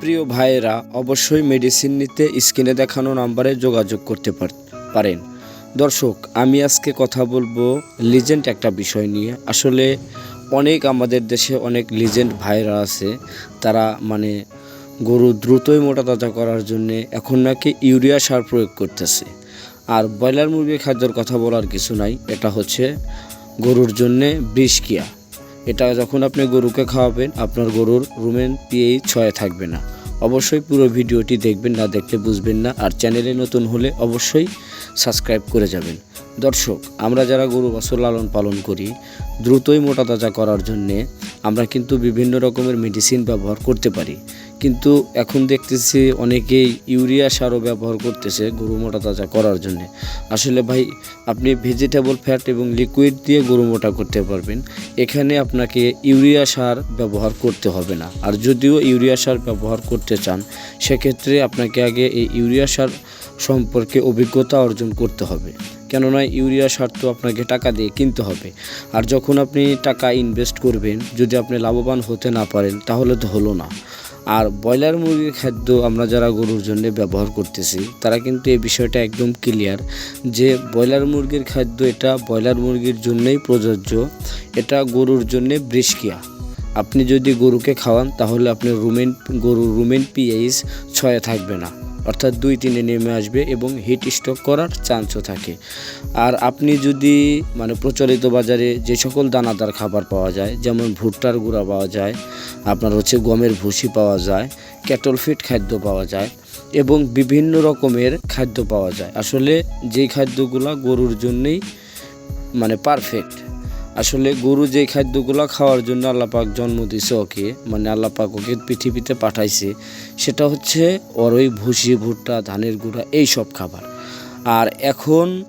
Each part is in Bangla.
প্রিয় ভাইয়েরা, অবশ্যই মেডিসিন নিতে স্ক্রিনে দেখানো নাম্বারে যোগাযোগ করতে পার- পারেন। দর্শক, আমি আজকে কথা বলব লিজেন্ড একটা বিষয় নিয়ে। আসলে অনেক আমাদের দেশে অনেক লিজেন্ড ভাইরা আছে। তারা মানে গরু দ্রুতই মোটা তাজা করার জন্যে এখন নাকি ইউরিয়া সার প্রয়োগ করতেছে। আর ব্রয়লার মুরগির খাদ্যের কথা বলার কিছু নাই। এটা হচ্ছে গরুর জন্যে বিষকিয়া এটা যখন আপনি গরুকে খাওয়াবেন, আপনার গরুর রুমেন পিএইচ ছয়ে থাকবে না। অবশ্যই পুরো ভিডিওটি দেখবেন, না দেখলে বুঝবেন না। আর চ্যানেলে নতুন হলে অবশ্যই সাবস্ক্রাইব করে যাবেন। দর্শক, আমরা যারা গরু বাছুর লালন পালন করি, দ্রুতই মোটা তাজা করার জন্যে আমরা কিন্তু বিভিন্ন রকমের মেডিসিন ব্যবহার করতে পারি। কিন্তু এখন দেখতেছি অনেকেই ইউরিয়া সারও ব্যবহার করতেছে গরু মোটা তাজা করার জন্য। আসলে ভাই, আপনি ভেজিটেবল ফ্যাট এবং লিকুইড দিয়ে গরু মোটা করতে পারবেন। এখানে আপনাকে ইউরিয়া সার ব্যবহার করতে হবে না। আর যদিও ইউরিয়া সার ব্যবহার করতে চান, সেক্ষেত্রে আপনাকে আগে এই ইউরিয়া সার সম্পর্কে অভিজ্ঞতা অর্জন করতে হবে। কেননা ইউরিয়া সার তো আপনাকে টাকা দিয়ে কিনতে হবে। আর যখন আপনি টাকা ইনভেস্ট করবেন, যদি আপনি লাভবান হতে না পারেন, তাহলে তো হলো না। আর ব্রয়লার মুরগির খাদ্য আমরা যারা গরুর জন্য ব্যবহার করতেছি, তারা কিন্তু এই বিষয়টা একদম ক্লিয়ার যে ব্রয়লার মুরগির খাদ্য এটা ব্রয়লার মুরগির জন্যই প্রযোজ্য, এটা গরুর জন্যে বৃষ্কিয়া আপনি যদি গরুকে খাওয়ান, তাহলে আপনি রুমেন, গরুর রুমেন পিএইচ ছয়ে থাকবে না। অর্থাৎ দুই তিনে নেমে আসবে এবং হিট স্ট্রোক করার চান্সও থাকে। আর আপনি যদি মানে প্রচলিত বাজারে যে সকল দানাদার খাবার পাওয়া যায়, যেমন ভুট্টার গুঁড়া পাওয়া যায়, আপনার হচ্ছে গমের ভুসি পাওয়া যায় ক্যাটল ফিট খাদ্য পাওয়া যায় এবং বিভিন্ন রকমের খাদ্য পাওয়া যায়। আসলে যেই খাদ্যগুলো গরুর জন্যই মানে পারফেক্ট আসলে গরু যে খাদ্যগুলো খাওয়ার জন্য আল্লাপাক জন্ম দিছে ওকে মানে আল্লাপাক ওকে পৃথিবীতে পাঠাইছে, সেটা হচ্ছে ওর ওই ভুসি, ভুট্টা, ধানের গুঁড়া, এই সব খাবার। আর এখন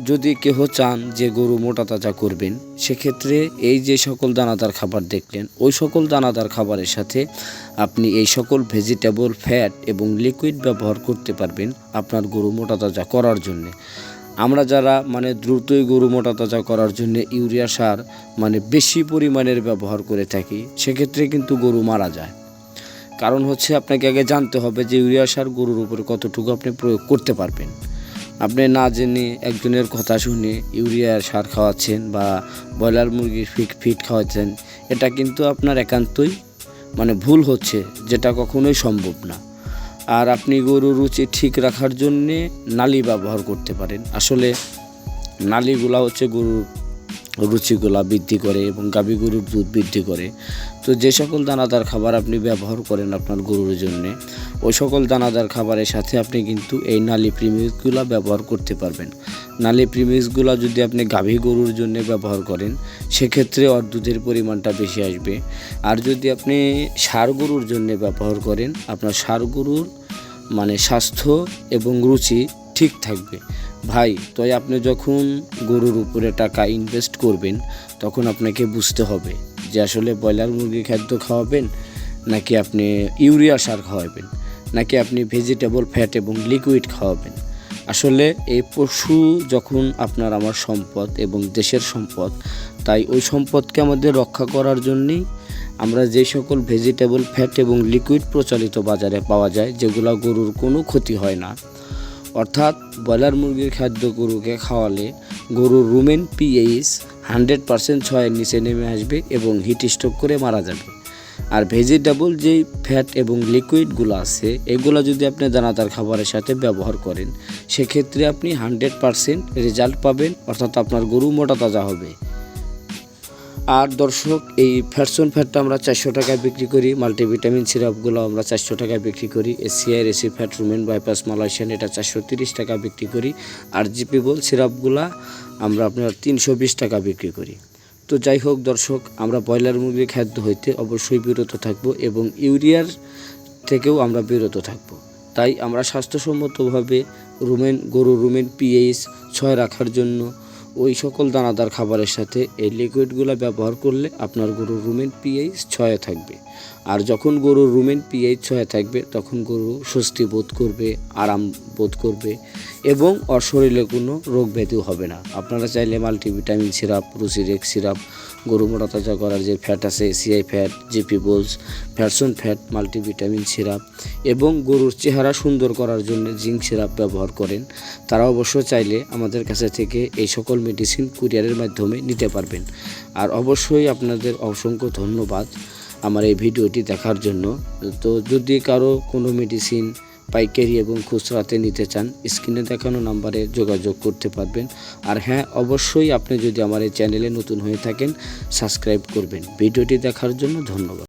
যদি কেহ চান যে গরু মোটা তাজা করবেন, সেক্ষেত্রে এই যে সকল দানাদার খাবার দেখলেন, ওই সকল দানাদার খাবারের সাথে আপনি এই সকল ভেজিটেবল ফ্যাট এবং লিকুইড ব্যবহার করতে পারবেন আপনার গরু মোটা তাজা করার জন্যে। আমরা যারা মানে দ্রুতই গরু মোটা তাজা করার জন্য ইউরিয়া সার মানে বেশি পরিমাণের ব্যবহার করে থাকি, সেক্ষেত্রে কিন্তু গরু মারা যায়। কারণ হচ্ছে আপনাকে আগে জানতে হবে যে ইউরিয়া সার গরুর উপরে কতটুকু আপনি প্রয়োগ করতে পারবেন। আপনি না জেনে একজনের কথা শুনে ইউরিয়া সার খাওয়াচ্ছেন বা ব্রয়লার মুরগির ফিট ফিট খাওয়াচ্ছেন, এটা কিন্তু আপনার একান্তই মানে ভুল হচ্ছে, যেটা কখনোই সম্ভব না। আর আপনি গরুর রুচি ঠিক রাখার জন্যে নালি ব্যবহার করতে পারেন। আসলে নালিগুলা হচ্ছে গরুর রুচিগুলা বৃদ্ধি করে এবং গাভী গরুর দুধ বৃদ্ধি করে। তো যে সকল দানাদার খাবার আপনি ব্যবহার করেন আপনার গরুর জন্যে, ওই সকল দানাদার খাবারের সাথে আপনি কিন্তু এই নালি প্রিমিগুলা ব্যবহার করতে পারবেন। নালি প্রিমিক্সগুলো যদি আপনি গাভী গরুর জন্য ব্যবহার করেন, সেক্ষেত্রে ওর দুধের পরিমাণটা বেশি আসবে। আর যদি আপনি সার গরুর জন্য ব্যবহার করেন, আপনার সার গরুর মানে স্বাস্থ্য এবং রুচি ঠিক থাকবে। ভাই, তাই আপনি যখন গরুর উপরে টাকা ইনভেস্ট করবেন, তখন আপনাকে বুঝতে হবে যে আসলে ব্রয়লার মুরগি খাদ্য খাওয়াবেন, নাকি আপনি ইউরিয়া সার খাওয়াবেন, নাকি আপনি ভেজিটেবল ফ্যাট এবং লিকুইড খাওয়াবেন। আসলে এই পশু যখন আপনার আমার সম্পদ এবং দেশের সম্পদ, তাই ওই সম্পদকে আমাদের রক্ষা করার জন্যেই আমরা যে সকল ভেজিটেবল ফ্যাট এবং লিকুইড প্রচলিত বাজারে পাওয়া যায়, যেগুলো গরুর কোনো ক্ষতি হয় না। অর্থাৎ ব্রয়লার মুরগির খাদ্য গরুকে খাওয়ালে গরুর রুমেন পিএইচ হান্ড্রেড পার্সেন্ট ছয়ের নিচে নেমে আসবে এবং হিট স্ট্রোক করে মারা যাবে। আর ভেজিটেবল যেই ফ্যাট এবং লিকুইডগুলো আছে, এগুলো যদি আপনি দানাদার খাবারের সাথে ব্যবহার করেন, সেক্ষেত্রে আপনি হান্ড্রেড পার্সেন্ট রেজাল্ট পাবেন, অর্থাৎ আপনার গরু মোটা তাজা হবে। আর দর্শক, এই ফ্যাটসন ফ্যাটটা আমরা চারশো টাকায় বিক্রি করি মাল্টিভিটামিন সিরাপগুলো আমরা চারশো টাকায় বিক্রি করি এসিআই রেসি ফ্যাট রুমেন বাইপাস মালয়েশিয়ান এটা চারশো তিরিশ টাকা বিক্রি করি, আর জিপি বল সিরাপগুলা আমরা আপনার তিনশো বিশ টাকা বিক্রি করি। তো যাই হোক দর্শক, আমরা ব্রয়লার মুরগির খাদ্য হইতে অবশ্যই বিরত থাকব এবং ইউরিয়ার থেকেও আমরা বিরত থাকব। তাই আমরা স্বাস্থ্যসম্মতভাবে রুমেন গরু রুমেন, পিএইচ ছয় রাখার জন্য ওই সকল দানাদার খাবারের সাথে এই লিকুইডগুলো ব্যবহার করলে আপনার গরুর রুমেন পিএইচ ছয়ে থাকবে। আর যখন গরুর রুমেন পিএইচ ছয়ে থাকবে, তখন গরু স্বস্তি বোধ করবে, আরাম বোধ করবে এবং অশরীরে শরীরে কোনো রোগ ব্যাধিও হবে না। আপনারা চাইলে মাল্টিভিটামিন সিরাপ, রুচিরেক সিরাপ গরু মোটা তাজা করার যে ফ্যাট আছে সিআই ফ্যাট জিপি বোলস ফ্যাটসন ফ্যাট মাল্টিভিটামিন সিরাপ এবং গরুর চেহারা সুন্দর করার জন্য জিঙ্ক সিরাপ ব্যবহার করেন। তারা অবশ্য চাইলে আমাদের কাছে থেকে এই সকল মেডিসিন কুরিয়ারের মাধ্যমে নিতে পারবেন। আর অবশ্যই আপনাদের অসংখ্য ধন্যবাদ আমার এই ভিডিওটি দেখার জন্য। তো যদি কারও কোনো মেডিসিন পাইকারি এবং খুচরাতে নিতে চান, স্ক্রিনে দেখানো নাম্বারে যোগাযোগ করতে পারবেন। আর হ্যাঁ অবশ্যই আপনি যদি আমার এই চ্যানেলে নতুন হয়ে থাকেন, সাবস্ক্রাইব করবেন। ভিডিওটি দেখার জন্য ধন্যবাদ।